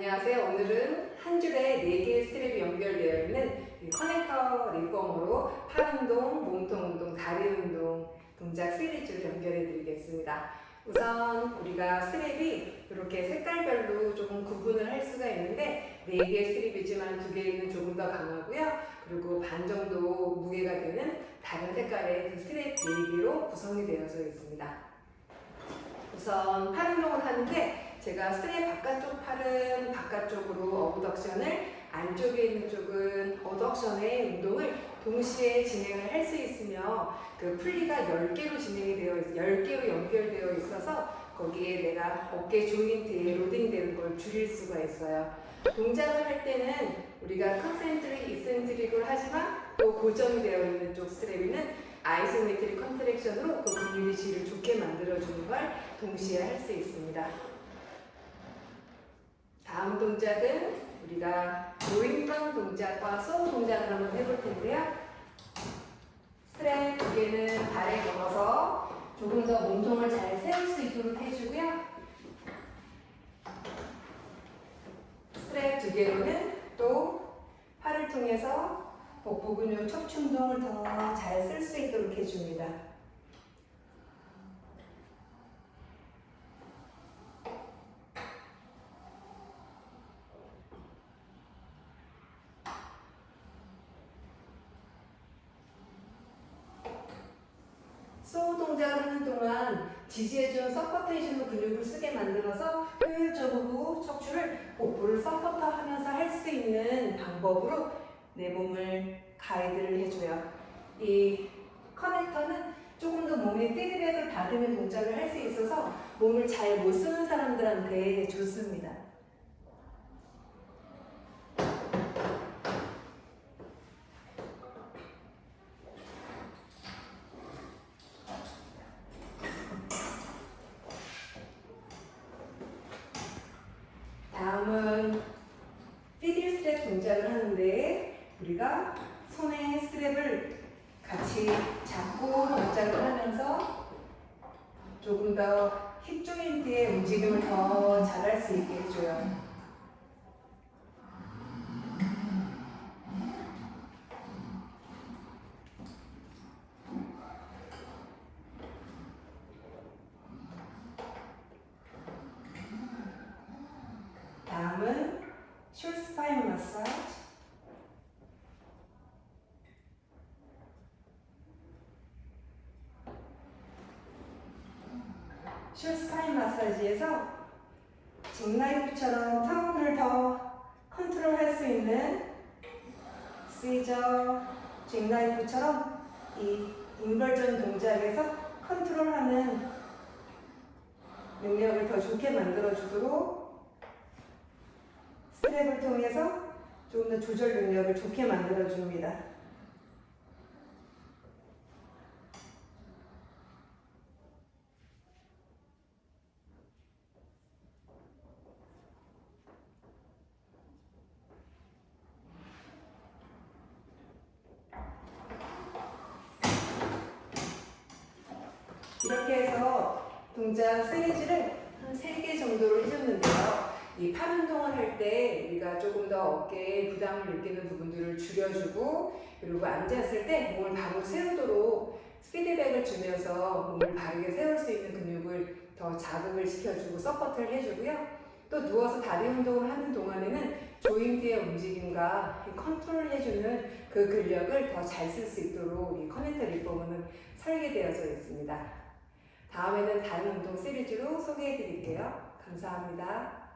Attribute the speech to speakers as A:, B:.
A: 안녕하세요. 오늘은 한 줄에 4개의 스트랩이 연결되어 있는 이 커넥터 리폼으로 팔 운동, 몸통 운동, 다리 운동 동작 시리즈로 연결해 드리겠습니다. 우선 우리가 스트랩이 이렇게 색깔별로 조금 구분을 할 수가 있는데 4개의 스트랩이지만 2개는 조금 더 강하고요. 그리고 반 정도 무게가 되는 다른 색깔의 그 스트랩 4개로 구성이 되어져 있습니다. 우선 팔 운동을 하는데 제가 스트랩 바깥쪽 팔은 바깥쪽으로 어브덕션을 안쪽에 있는 쪽은 어덕션의 운동을 동시에 진행을 할 수 있으며 그 풀리가 10개로 진행이 되어 있, 10개로 연결되어 있어서 거기에 내가 어깨 조인트에 로딩되는 걸 줄일 수가 있어요. 동작을 할 때는 우리가 컨센트릭, 이센트릭을 하지만 또 고정이 되어 있는 쪽 스트랩에는 아이소메트릭 컨트랙션으로 그 근육의 질을 좋게 만들어주는 걸 동시에 할 수 있습니다. 다음 동작은 우리가 로잉런 동작과 소우 동작을 한번 해볼 텐데요. 스트랩 두 개는 발에 걸어서 조금 더 몸통을 잘 세울 수 있도록 해주고요. 스트랩 두 개로는 또 팔을 통해서 복부 근육 척추 운동을 더 잘 쓸 수 있도록 해줍니다. 소우 동작을 하는 동안 지지해주는 서포트해주는 근육을 쓰게 만들어서 효율적으로 척추를 복부를 서포터하면서 할 수 있는 방법으로 내 몸을 가이드를 해줘요. 이 커넥터는 조금 더 몸에 피드백을 받으면 동작을 할 수 있어서 몸을 잘 못 쓰는 사람들한테 좋습니다. 다음은 피딜 스트랩 동작을 하는데 우리가 손에 스트랩을 같이 잡고 동작을 하면서 조금 더 힙 조인트의 움직임을 더 잘할 수 있게 해줘요. 다음은 숄 스파인 마사지. 숄 스파인 마사지에서 잭나이프처럼 턱을 더 컨트롤할 수 있는 시저 잭나이프처럼 이 인벌전 동작에서 컨트롤하는 능력을 더 좋게 만들어주도록 스트랩을 통해서 조금 더 조절 능력을 좋게 만들어 줍니다. 이렇게 해서 동작 시리즈를 한 3개 정도로 해줬는데요. 이 팔 운동을 할 때 우리가 조금 더 어깨에 부담을 느끼는 부분들을 줄여주고 그리고 앉았을 때 몸을 바로 세우도록 피드백을 주면서 몸을 바르게 세울 수 있는 근육을 더 자극을 시켜주고 서포트를 해주고요. 또 누워서 다리 운동을 하는 동안에는 조인트의 움직임과 이 컨트롤 해주는 그 근력을 더 잘 쓸 수 있도록 이 커넥터 리폼은 설계되어져 있습니다. 다음에는 다른 운동 시리즈로 소개해 드릴게요. 감사합니다.